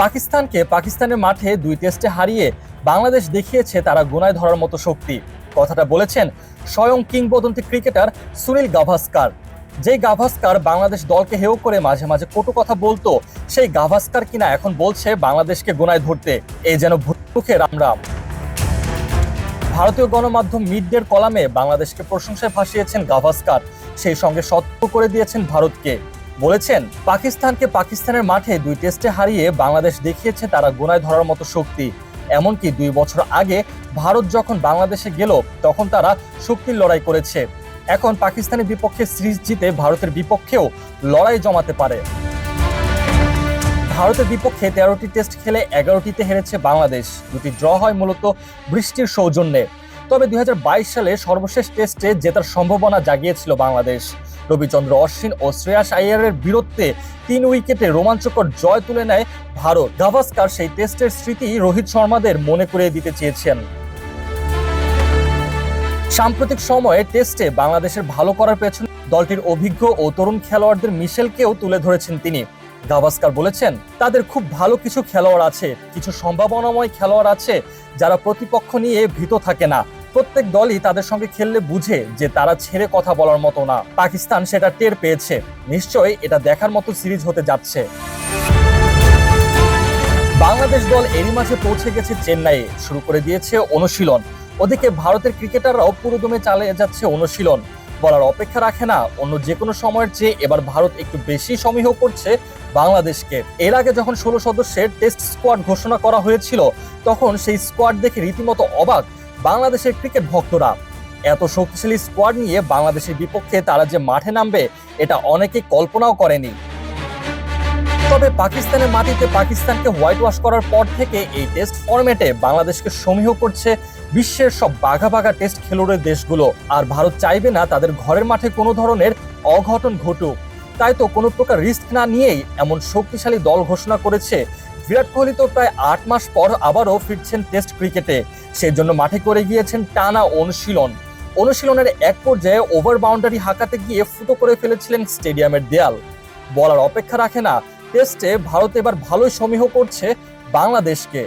পাকিস্তানকে পাকিস্তানের মাঠে দুই টেস্টে হারিয়ে বাংলাদেশ দেখিয়েছে তারা গোনায় ধরার মতো শক্তি। কথাটা বলেছেন স্বয়ং কিংবদন্তি ক্রিকেটার সুনীল গাভাস্কার। যেই গাভাস্কার বাংলাদেশ দলকে হেয় করে মাঝে মাঝে কটু কথা বলতো, সেই গাভাস্কার কিনা এখন বলছে বাংলাদেশকে গোনায় ধরতে। এই যেন ভুটুখে রামরাম। ভারতীয় গণমাধ্যম মিড ডের কলামে বাংলাদেশকে প্রশংসায় ভাসিয়েছেন গাভাস্কার। সেই সঙ্গে সতর্ক করে দিয়েছেন ভারতকে। বলেছেন, পাকিস্তানকে পাকিস্তানের মাঠে দুই টেস্টে হারিয়ে বাংলাদেশ দেখিয়েছে তারা গোনায় ধরার মতো শক্তি। এমনকি দুই বছর আগে ভারত যখন বাংলাদেশে গেল, তখন তারা শক্তির লড়াই করেছে। এখন পাকিস্তানের বিপক্ষে সিরিজ জিতে ভারতের বিপক্ষেও লড়াই জমাতে পারে। ভারতের বিপক্ষে তেরোটি টেস্ট খেলে এগারোটিতে হেরেছে বাংলাদেশ। দুটি ড্র হয় মূলত বৃষ্টির সৌজন্যে। তবে দুই হাজার বাইশ সালে সর্বশেষ টেস্টে জেতার সম্ভাবনা জাগিয়েছিল বাংলাদেশ। রবিচন্দ্র অশ্বিন ও শ্রেয়াস আইয়ারের বীরত্বে তিন উইকেটে রোমাঞ্চকর জয় তুলে নেয় ভারত। গাভাস্কার সেই টেস্টের স্মৃতি রোহিত শর্মাদের মনে করিয়ে দিতে চেয়েছেন। সাম্প্রতিক সময়ে টেস্টে বাংলাদেশের ভালো করার পেছনে দলটির অভিজ্ঞ ও তরুণ খেলোয়াড়দের মিশেলকেও তুলে ধরেছেন তিনি। গাভাস্কার বলেছেন, তাদের খুব ভালো কিছু খেলোয়াড় আছে, কিছু সম্ভাবনাময় খেলোয়াড় আছে যারা প্রতিপক্ষ নিয়ে ভীত থাকে না। প্রত্যেক দলই তাদের সঙ্গে খেললে বুঝে যে তারা ছেড়ে কথা বলার মতো না। পাকিস্তান সেটা টের পেয়েছে। নিশ্চয়ই এটা দেখার মতো সিরিজ হতে যাচ্ছে। বাংলাদেশ দল এরই মাঝে পৌঁছে গেছে চেন্নাইয়ে। শুরু করে দিয়েছে অনুশীলন। ওদিকে ভারতের ক্রিকেটাররাও পুরোদমে চালিয়ে যাচ্ছে অনুশীলন। বলার অপেক্ষা রাখে না, অন্য যে কোনো সময়ের চেয়ে এবার ভারত একটু বেশি সমীহ করছে বাংলাদেশকে। এর আগে যখন ষোলো সদস্যের টেস্ট স্কোয়াড ঘোষণা করা হয়েছিল, তখন সেই স্কোয়াড দেখে রীতিমতো অবাক বাংলাদেশের ক্রিকেট ভক্তরা। এত শক্তিশালী স্কোয়াড নিয়ে বাংলাদেশের বিপক্ষে তারা যে মাঠে নামবে, এটা অনেকে কল্পনাও করেনি। তবে পাকিস্তানের মাটিতে পাকিস্তানকে হোয়াইট ওয়াশ করার পর থেকে এই টেস্ট ফরম্যাটে বাংলাদেশকে সমীহ করছে বিশ্বের সব বাঘা বাঘা টেস্ট খেলুড়ের দেশগুলো। আর ভারত চাইবে না তাদের ঘরের মাঠে কোনো ধরনের অঘটন ঘটুক। তাই তো কোনো প্রকার রিস্ক না নিয়েই এমন শক্তিশালী দল ঘোষণা করেছে বিরাট কোহলি তো প্রায় আট মাস পর আবারও ফিরছেন টেস্ট ক্রিকেটে। সেই জন্য মাঠে করে গিয়েছেন টানা অনুশীলন। অনুশীলনের এক পর্যায়ে ওভার বাউন্ডারি হাঁকাতে গিয়ে ফুটো করে ফেলেছিলেন স্টেডিয়ামের দেয়াল। বলার অপেক্ষা রাখে না, টেস্টে ভারত এবার ভালোই সমীহ করছে বাংলাদেশকে।